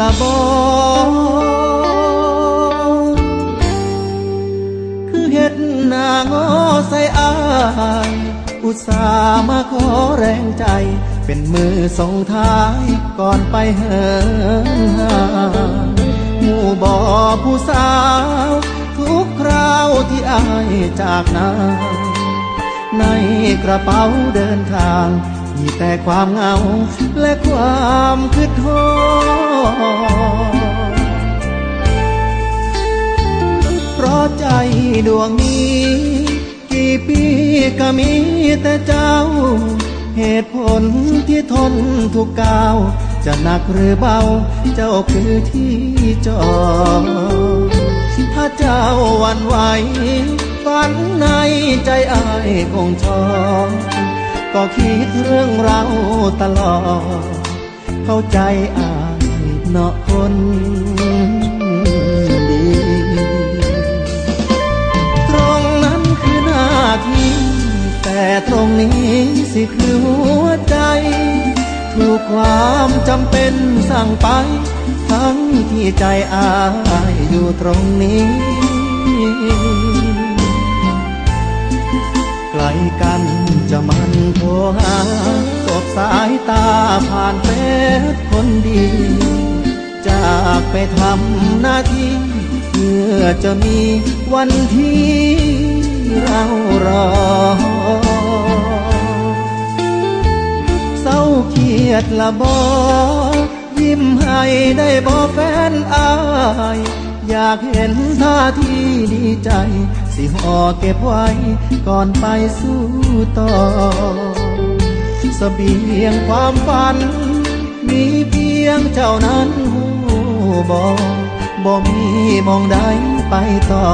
ละบอคือเห็ดหนางอใส่อายอุตส่าห์มาขอแรงใจ เป็นมือส่งท้ายก่อนไปเหินหาหมู่บอผู้สาว ทุกคราวที่อายจากนาในกระเป๋าเดินทาง มีแต่ความเหงาและความคิดทอ ดวงนี้ กี่ปีก็มีแต่เจ้า เหตุผลที่ทนทุกก้าว จะหนักหรือเบา เจ้าคือที่จอดถ้าเจ้าวันไหวฝันในใจอายคงชอบก็คิดเรื่องเราตลอด เข้าใจอายเนาะคน สิคือหัวใจ ถูกความจำเป็นสั่งไป ทั้งที่ใจอายอยู่ตรงนี้ ไกลกันจะมันโทรหาสบสายตาผ่านเฟซคนดี จากไปทำหน้าที่เพื่อจะมีวันที่เรารอ ยดละบอยิ้มให้ได้บอแฟนอาย อยากเห็นท่าทีดีใจ สิห่อเก็บไว้ก่อนไปสู้ต่อเสบียงความฝัน มีเพียงเจ้านั้นหูบอบ่มีมองใดไปต่อ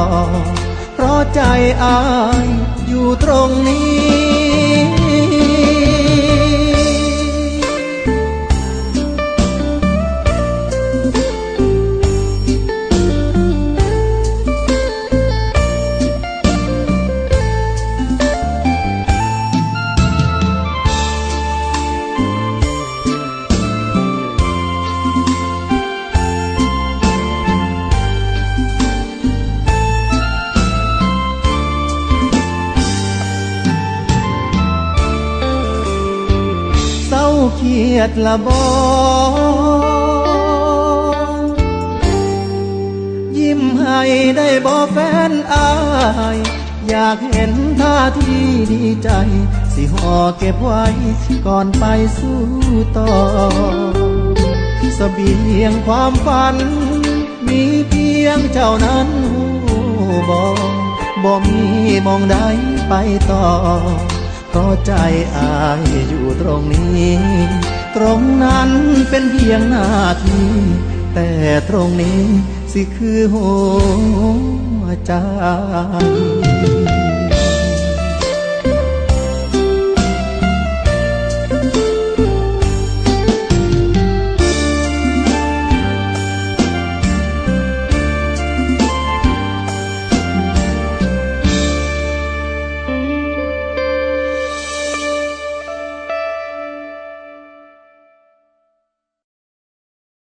เพราะใจอาย เครียดละบอยิ้มให้ได้บอแฟนอาย อยากเห็นท่าทีดีใจ สิห่อเก็บไว้ก่อนไปสู้ต่อเสบียงความฝัน มีเพียงเจ้านั้นหูบอบ่มีมองใดไปต่อ เพราะใจอายอยู่ตรงนี้ ตรงนั้นเป็นเพียงหน้าที่ แต่ตรงนี้สิคือหัวใจ